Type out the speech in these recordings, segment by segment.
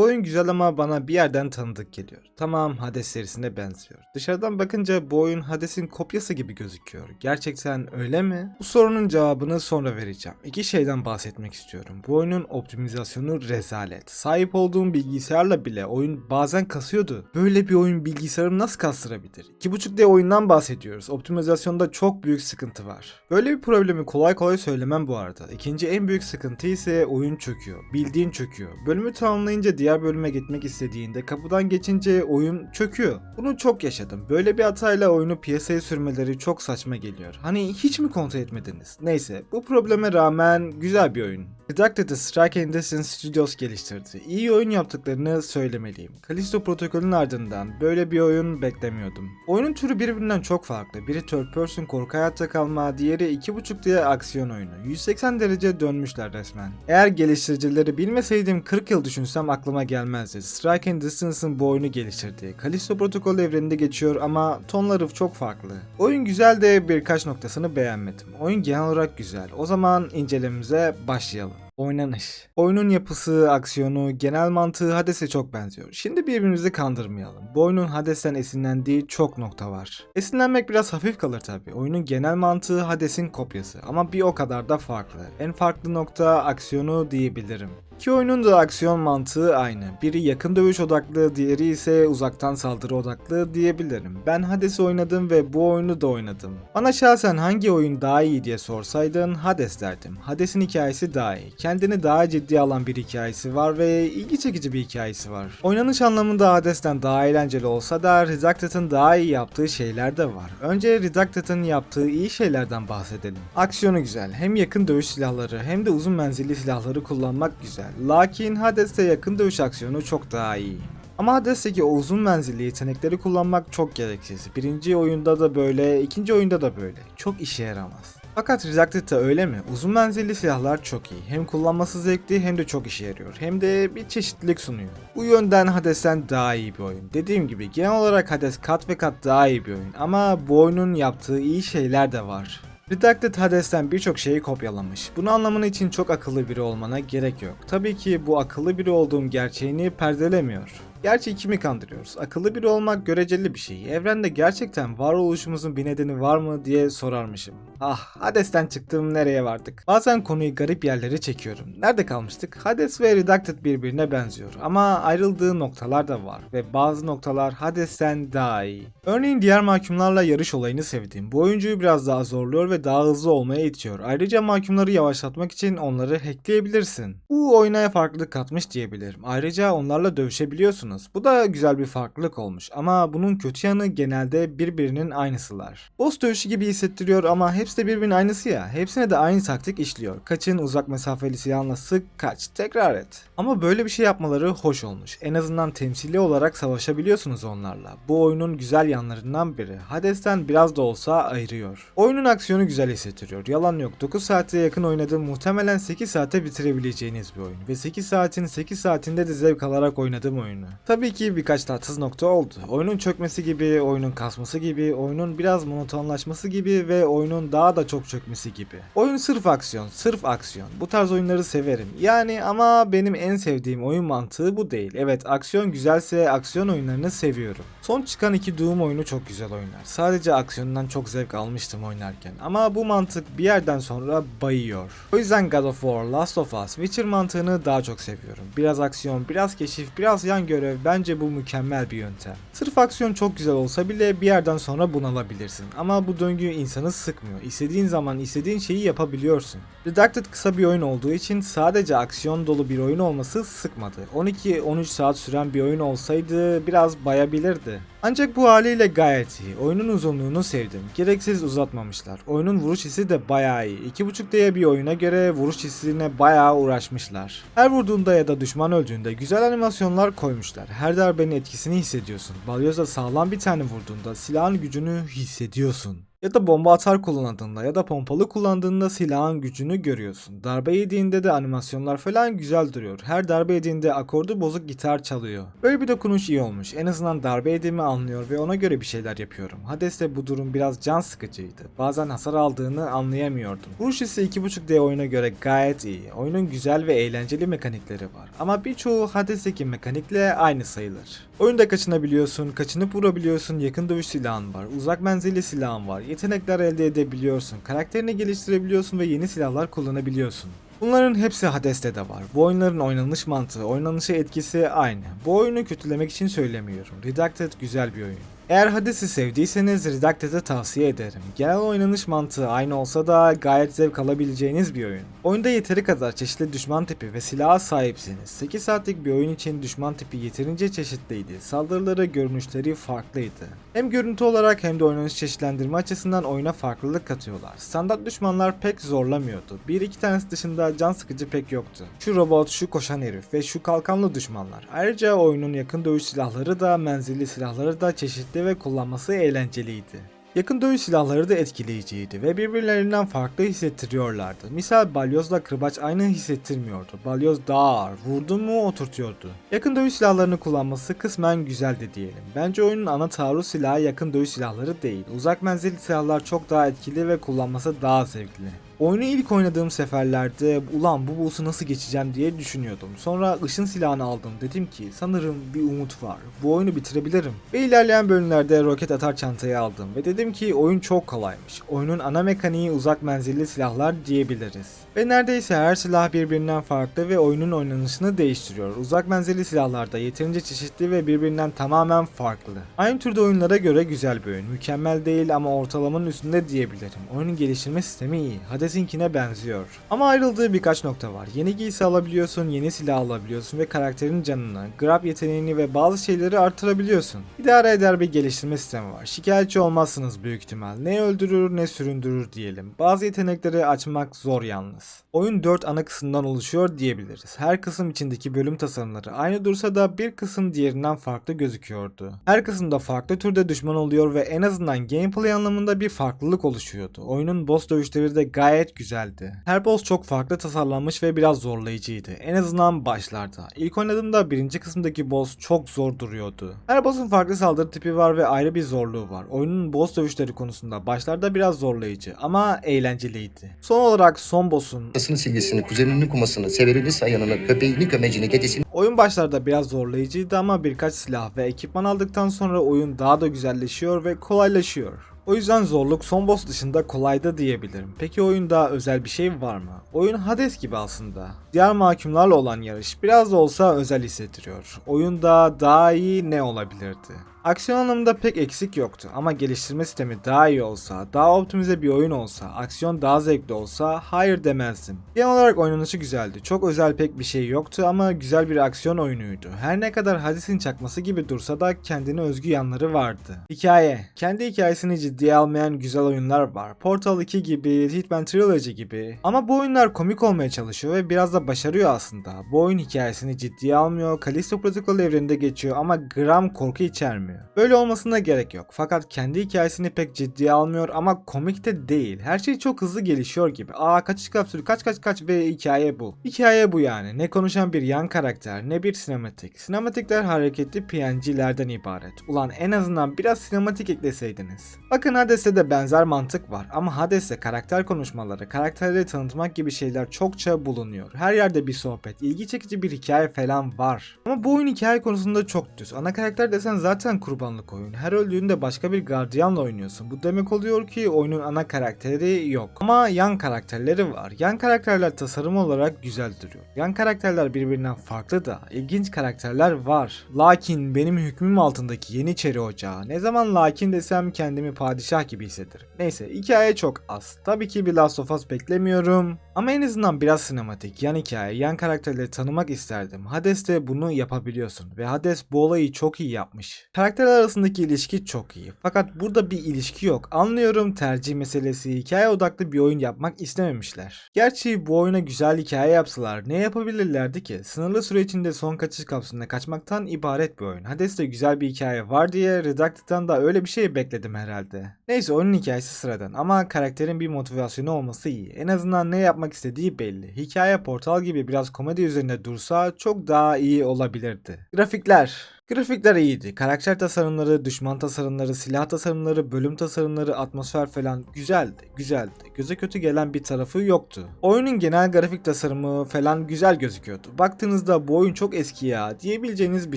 Bu oyun güzel ama bana bir yerden tanıdık geliyor. Tamam Hades serisine benziyor. Dışarıdan bakınca bu oyun Hades'in kopyası gibi gözüküyor. Gerçekten öyle mi? Bu sorunun cevabını sonra vereceğim. İki şeyden bahsetmek istiyorum. Bu oyunun optimizasyonu rezalet. Sahip olduğum bilgisayarla bile oyun bazen kasıyordu. Böyle bir oyun bilgisayarım nasıl kastırabilir? 2.5D oyundan bahsediyoruz. Optimizasyonda çok büyük sıkıntı var. Böyle bir problemi kolay kolay söylemem bu arada. İkinci en büyük sıkıntı ise oyun çöküyor. Bildiğin çöküyor. Bölümü tamamlayınca diğer bölüme gitmek istediğinde kapıdan geçince oyun çöküyor. Bunu çok yaşadım. Böyle bir hatayla oyunu piyasaya sürmeleri çok saçma geliyor. Hani hiç mi kontrol etmediniz? Neyse bu probleme rağmen güzel bir oyun. Redacted'ı Strike and Distance Studios geliştirdi. İyi oyun yaptıklarını söylemeliyim. Callisto protokolün ardından böyle bir oyun beklemiyordum. Oyunun türü birbirinden çok farklı. Biri third person korku hayatta kalma, diğeri 2.5 diye aksiyon oyunu. 180 derece dönmüşler resmen. Eğer geliştiricileri bilmeseydim 40 yıl düşünsem aklıma gelmezdi. Strike and Distance'ın bu oyunu geliştirdiği. Callisto protokol evreninde geçiyor ama tonları çok farklı. Oyun güzel de birkaç noktasını beğenmedim. Oyun genel olarak güzel. O zaman incelememize başlayalım. Oynanış. Oyunun yapısı, aksiyonu, genel mantığı Hades'e çok benziyor. Şimdi birbirimizi kandırmayalım. Bu oyunun Hades'ten esinlendiği çok nokta var. Esinlenmek biraz hafif kalır tabi. Oyunun genel mantığı Hades'in kopyası ama bir o kadar da farklı. En farklı nokta aksiyonu diyebilirim. İki oyunun da aksiyon mantığı aynı. Biri yakın dövüş odaklı, diğeri ise uzaktan saldırı odaklı diyebilirim. Ben Hades'i oynadım ve bu oyunu da oynadım. Bana şahsen hangi oyun daha iyi diye sorsaydın Hades derdim. Hades'in hikayesi daha iyi. Kendini daha ciddiye alan bir hikayesi var ve ilgi çekici bir hikayesi var. Oynanış anlamında Hades'ten daha eğlenceli olsa da Redacted'ın daha iyi yaptığı şeyler de var. Önce Redacted'ın yaptığı iyi şeylerden bahsedelim. Aksiyonu güzel. Hem yakın dövüş silahları hem de uzun menzilli silahları kullanmak güzel. Lakin Hades'te yakın dövüş aksiyonu çok daha iyi. Ama Hades'teki o uzun menzilli yetenekleri kullanmak çok gereksiz. Birinci oyunda da böyle, ikinci oyunda da böyle. Çok işe yaramaz. Fakat Redacted'da öyle mi? Uzun menzilli silahlar çok iyi. Hem kullanması zevkli hem de çok işe yarıyor. Hem de bir çeşitlilik sunuyor. Bu yönden Hades'ten daha iyi bir oyun. Dediğim gibi genel olarak Hades kat ve kat daha iyi bir oyun. Ama bu oyunun yaptığı iyi şeyler de var. Redacted Hades'ten birçok şeyi kopyalamış. Bunu anlaman için çok akıllı biri olmana gerek yok. Tabii ki bu akıllı biri olduğum gerçeğini perdelemiyor. Gerçi kimi kandırıyoruz? Akıllı biri olmak göreceli bir şey. Evrende gerçekten varoluşumuzun bir nedeni var mı diye sorarmışım. Ah, Hades'ten çıktım nereye vardık? Bazen konuyu garip yerlere çekiyorum. Nerede kalmıştık? Hades ve Redacted birbirine benziyor ama ayrıldığı noktalar da var ve bazı noktalar Hades'ten daha iyi. Örneğin diğer mahkumlarla yarış olayını sevdim. Bu oyuncuyu biraz daha zorluyor ve daha hızlı olmaya itiyor. Ayrıca mahkumları yavaşlatmak için onları hackleyebilirsin. Bu oyuna farklılık katmış diyebilirim. Ayrıca onlarla dövüşebiliyorsun yapıyorsunuz. Bu da güzel bir farklılık olmuş ama bunun kötü yanı genelde birbirinin aynısılar. Boss dövüşü gibi hissettiriyor ama hepsi de birbirinin aynısı ya. Hepsine de aynı taktik işliyor. Kaçın uzak mesafeli silahla sık kaç tekrar et. Ama böyle bir şey yapmaları hoş olmuş. En azından temsili olarak savaşabiliyorsunuz onlarla. Bu oyunun güzel yanlarından biri. Hades'ten biraz da olsa ayırıyor. Oyunun aksiyonu güzel hissettiriyor. Yalan yok. 9 saate yakın oynadığım muhtemelen 8 saate bitirebileceğiniz bir oyun. Ve 8 saatin 8 saatinde de zevk alarak oynadığım oyunu. Tabii ki birkaç tatsız nokta oldu. Oyunun çökmesi gibi, oyunun kasması gibi, oyunun biraz monotonlaşması gibi ve oyunun daha da çok çökmesi gibi. Oyun sırf aksiyon, sırf aksiyon. Bu tarz oyunları severim. Yani ama benim en sevdiğim oyun mantığı bu değil. Evet aksiyon güzelse aksiyon oyunlarını seviyorum. Son çıkan iki Doom oyunu çok güzel oyunlar. Sadece aksiyonundan çok zevk almıştım oynarken. Ama bu mantık bir yerden sonra bayıyor. O yüzden God of War, Last of Us, Witcher mantığını daha çok seviyorum. Biraz aksiyon, biraz keşif, biraz yan görev bence bu mükemmel bir yöntem. Sırf aksiyon çok güzel olsa bile bir yerden sonra bunalabilirsin. Ama bu döngü insanı sıkmıyor. İstediğin zaman istediğin şeyi yapabiliyorsun. Redacted kısa bir oyun olduğu için sadece aksiyon dolu bir oyun olması sıkmadı. 12-13 saat süren bir oyun olsaydı biraz bayabilirdi. Ancak bu haliyle gayet iyi. Oyunun uzunluğunu sevdim. Gereksiz uzatmamışlar. Oyunun vuruş hissi de bayağı iyi. 2.5D'ye bir oyuna göre vuruş hissine bayağı uğraşmışlar. Her vurduğunda ya da düşman öldüğünde güzel animasyonlar koymuşlar. Her darbenin etkisini hissediyorsun. Balyoza sağlam bir tane vurduğunda silahın gücünü hissediyorsun. Ya da bomba atar kullandığında ya da pompalı kullandığında silahın gücünü görüyorsun. Darbe yediğinde de animasyonlar falan güzel duruyor. Her darbe yediğinde akordu bozuk gitar çalıyor. Böyle bir dokunuş iyi olmuş. En azından darbe yediğimi anlıyor ve ona göre bir şeyler yapıyorum. Hades'te bu durum biraz can sıkıcıydı. Bazen hasar aldığını anlayamıyordum. Vuruş ise 2.5D oyuna göre gayet iyi. Oyunun güzel ve eğlenceli mekanikleri var. Ama birçoğu Hades'teki mekanikle aynı sayılır. Oyunda kaçınabiliyorsun, kaçınıp vurabiliyorsun, yakın dövüş silahın var, uzak menzilli silahın var, yetenekler elde edebiliyorsun, karakterini geliştirebiliyorsun ve yeni silahlar kullanabiliyorsun. Bunların hepsi Hades'te de var. Bu oyunların oynanış mantığı, oynanışı etkisi aynı. Bu oyunu kötülemek için söylemiyorum. Redacted güzel bir oyun. Eğer Hades'i sevdiyseniz Redacted'ı tavsiye ederim. Genel oynanış mantığı aynı olsa da gayet zevk alabileceğiniz bir oyun. Oyunda yeteri kadar çeşitli düşman tipi ve silaha sahipsiniz. 8 saatlik bir oyun için düşman tipi yeterince çeşitliydi. Saldırıları, görünüşleri farklıydı. Hem görüntü olarak hem de oynanış çeşitlendirme açısından oyuna farklılık katıyorlar. Standart düşmanlar pek zorlamıyordu. Bir iki tanesi dışında can sıkıcı pek yoktu. Şu robot, şu koşan herif ve şu kalkanlı düşmanlar. Ayrıca oyunun yakın dövüş silahları da menzilli silahları da çeşitli ve kullanması eğlenceliydi. Yakın dövüş silahları da etkileyiciydi ve birbirlerinden farklı hissettiriyorlardı. Misal balyozla kırbaç aynı hissettirmiyordu. Balyoz daha ağır, vurdu mu oturtuyordu. Yakın dövüş silahlarını kullanması kısmen güzeldi diyelim. Bence oyunun ana taarruz silahı yakın dövüş silahları değil. Uzak menzilli silahlar çok daha etkili ve kullanması daha zevkli. Oyunu ilk oynadığım seferlerde ulan bu boss'u nasıl geçeceğim diye düşünüyordum. Sonra ışın silahını aldım. Dedim ki sanırım bir umut var. Bu oyunu bitirebilirim. Ve ilerleyen bölümlerde roket atar çantayı aldım. Ve dedim ki oyun çok kolaymış. Oyunun ana mekaniği uzak menzilli silahlar diyebiliriz. Ve neredeyse her silah birbirinden farklı ve oyunun oynanışını değiştiriyor. Uzak menzilli silahlarda yeterince çeşitli ve birbirinden tamamen farklı. Aynı türde oyunlara göre güzel bir oyun. Mükemmel değil ama ortalamanın üstünde diyebilirim. Oyunun geliştirme sistemi iyi. Hades'inkine benziyor. Ama ayrıldığı birkaç nokta var. Yeni giysi alabiliyorsun, yeni silah alabiliyorsun ve karakterin canını, grab yeteneğini ve bazı şeyleri artırabiliyorsun. İdare eder bir geliştirme sistemi var. Şikayetçi olmazsınız büyük ihtimal. Ne öldürür ne süründürür diyelim. Bazı yetenekleri açmak zor yalnız. Oyun 4 ana kısımdan oluşuyor diyebiliriz. Her kısım içindeki bölüm tasarımları aynı dursa da bir kısım diğerinden farklı gözüküyordu. Her kısımda farklı türde düşman oluyor ve en azından gameplay anlamında bir farklılık oluşuyordu. Oyunun boss dövüşleri de gayet güzeldi. Her boss çok farklı tasarlanmış ve biraz zorlayıcıydı. En azından başlarda. İlk oynadığımda birinci kısımdaki boss çok zor duruyordu. Her boss'un farklı saldırı tipi var ve ayrı bir zorluğu var. Oyunun boss dövüşleri konusunda başlarda biraz zorlayıcı ama eğlenceliydi. Son olarak son boss'un Anasını silgisini, kuzeninin kumasını, severini sayanını, köpeğini kömecini, dedesini Oyun başlarda biraz zorlayıcıydı ama birkaç silah ve ekipman aldıktan sonra oyun daha da güzelleşiyor ve kolaylaşıyor. O yüzden zorluk son boss dışında kolayda diyebilirim. Peki oyunda özel bir şey var mı? Oyun Hades gibi aslında. Diğer mahkumlarla olan yarış biraz da olsa özel hissettiriyor. Oyunda daha iyi ne olabilirdi? Aksiyon anlamında pek eksik yoktu ama geliştirme sistemi daha iyi olsa, daha optimize bir oyun olsa, aksiyon daha zevkli olsa hayır demezdim. Genel olarak oynanışı güzeldi. Çok özel pek bir şey yoktu ama güzel bir aksiyon oyunuydu. Her ne kadar Hades'in çakması gibi dursa da kendine özgü yanları vardı. Hikaye. Kendi hikayesini ciddiye almayan güzel oyunlar var. Portal 2 gibi, Hitman Trilogy gibi. Ama bu oyunlar komik olmaya çalışıyor ve biraz da başarıyor aslında. Bu oyun hikayesini ciddiye almıyor, Callisto Protocol evreninde geçiyor ama gram korku içermiyor. Böyle olmasına gerek yok. Fakat kendi hikayesini pek ciddiye almıyor ama komik de değil. Her şey çok hızlı gelişiyor gibi. Aa kaçış kapsülü kaç kaç kaç ve hikaye bu. Hikaye bu yani. Ne konuşan bir yan karakter ne bir sinematik. Sinematikler hareketli PNG'lerden ibaret. Ulan en azından biraz sinematik ekleseydiniz. Bakın Hades'te de benzer mantık var ama Hades'te karakter konuşmaları, karakterleri tanıtmak gibi şeyler çokça bulunuyor. Her yerde bir sohbet, ilgi çekici bir hikaye falan var. Ama bu oyun hikaye konusunda çok düz. Ana karakter desen zaten kurbanlık oyun. Her öldüğünde başka bir gardiyanla oynuyorsun. Bu demek oluyor ki oyunun ana karakteri yok. Ama yan karakterleri var. Yan karakterler tasarım olarak güzel duruyor. Yan karakterler birbirinden farklı da ilginç karakterler var. Lakin benim hükmüm altındaki Yeniçeri Ocağı. Ne zaman lakin desem kendimi padişah gibi hissederim. Neyse hikaye çok az. Tabii ki bir Last of Us beklemiyorum. Ama en azından biraz sinematik, yan hikaye, yan karakterleri tanımak isterdim. Hades'te bunu yapabiliyorsun ve Hades bu olayı çok iyi yapmış. Karakter Karakterler arasındaki ilişki çok iyi. Fakat burada bir ilişki yok. Anlıyorum tercih meselesi hikaye odaklı bir oyun yapmak istememişler. Gerçi bu oyuna güzel hikaye yapsalar ne yapabilirlerdi ki? Sınırlı süre içinde son kaçış kapsülüne kaçmaktan ibaret bir oyun. Hades'te güzel bir hikaye var diye Redacted'dan da öyle bir şey bekledim herhalde. Neyse oyunun hikayesi sıradan ama karakterin bir motivasyonu olması iyi. En azından ne yapmak istediği belli. Hikaye portal gibi biraz komedi üzerinde dursa çok daha iyi olabilirdi. Grafikler Grafikler iyiydi. Karakter tasarımları, düşman tasarımları, silah tasarımları, bölüm tasarımları, atmosfer falan güzeldi. Güzeldi. Göze kötü gelen bir tarafı yoktu. Oyunun genel grafik tasarımı falan güzel gözüküyordu. Baktığınızda bu oyun çok eski ya diyebileceğiniz bir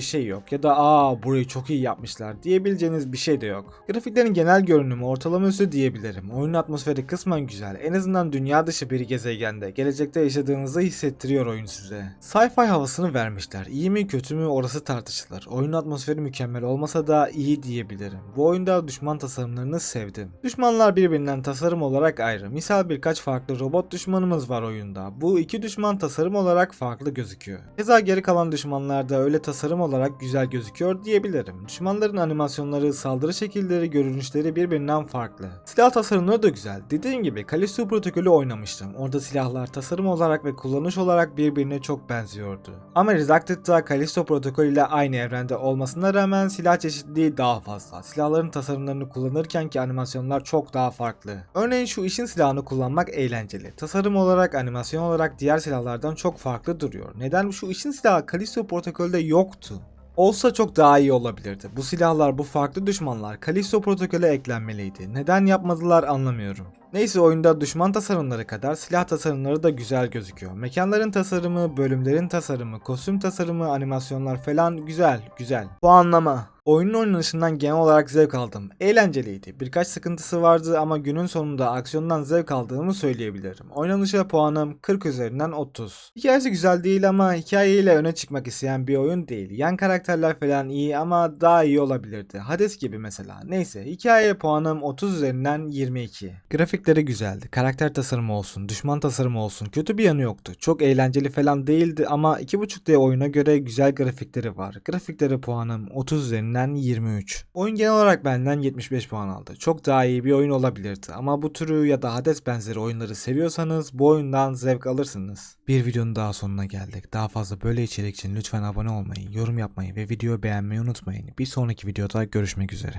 şey yok. Ya da aa burayı çok iyi yapmışlar diyebileceğiniz bir şey de yok. Grafiklerin genel görünümü ortalama üstü diyebilirim. Oyunun atmosferi kısmen güzel. En azından dünya dışı bir gezegende gelecekte yaşadığınızı hissettiriyor oyun size. Sci-fi havasını vermişler. İyi mi kötü mü orası tartışılır. Oyunun atmosferi mükemmel olmasa da iyi diyebilirim. Bu oyunda düşman tasarımlarını sevdim. Düşmanlar birbirinden tasarım olarak ayrı. Misal birkaç farklı robot düşmanımız var oyunda. Bu iki düşman tasarım olarak farklı gözüküyor. Keza geri kalan düşmanlar da öyle tasarım olarak güzel gözüküyor diyebilirim. Düşmanların animasyonları, saldırı şekilleri, görünüşleri birbirinden farklı. Silah tasarımları da güzel. Dediğim gibi Callisto protokolü oynamıştım. Orada silahlar tasarım olarak ve kullanış olarak birbirine çok benziyordu. Ama Redacted'da Callisto protokolü ile aynı evrende olmasına rağmen silah çeşitliliği daha fazla. Silahların tasarımlarını kullanırken ki animasyonlar çok daha farklı. Örneğin şu işin silahını kullanmak eğlenceli. Tasarım olarak, animasyon olarak diğer silahlardan çok farklı duruyor. Neden şu işin silahı Callisto protokolde yoktu? Olsa çok daha iyi olabilirdi. Bu silahlar, bu farklı düşmanlar Callisto protokole eklenmeliydi. Neden yapmadılar anlamıyorum. Neyse oyunda düşman tasarımları kadar silah tasarımları da güzel gözüküyor. Mekanların tasarımı, bölümlerin tasarımı, kostüm tasarımı, animasyonlar falan güzel, güzel. Bu anlama. Oyunun oynanışından genel olarak zevk aldım. Eğlenceliydi. Birkaç sıkıntısı vardı ama günün sonunda aksiyondan zevk aldığımı söyleyebilirim. Oynanışa puanım 40 üzerinden 30. Hikayesi güzel değil ama hikayeyle öne çıkmak isteyen bir oyun değil. Yan karakterler falan iyi ama daha iyi olabilirdi. Hades gibi mesela. Neyse hikaye puanım 30 üzerinden 22. Grafikleri güzeldi. Karakter tasarımı olsun, düşman tasarımı olsun. Kötü bir yanı yoktu. Çok eğlenceli falan değildi ama 2.5D oyuna göre güzel grafikleri var. Grafikleri puanım 30 üzerinden 23. Oyun genel olarak benden 75 puan aldı. Çok daha iyi bir oyun olabilirdi ama bu türü ya da Hades benzeri oyunları seviyorsanız bu oyundan zevk alırsınız. Bir videonun daha sonuna geldik. Daha fazla böyle içerik için lütfen abone olmayı, yorum yapmayı ve videoyu beğenmeyi unutmayın. Bir sonraki videoda görüşmek üzere.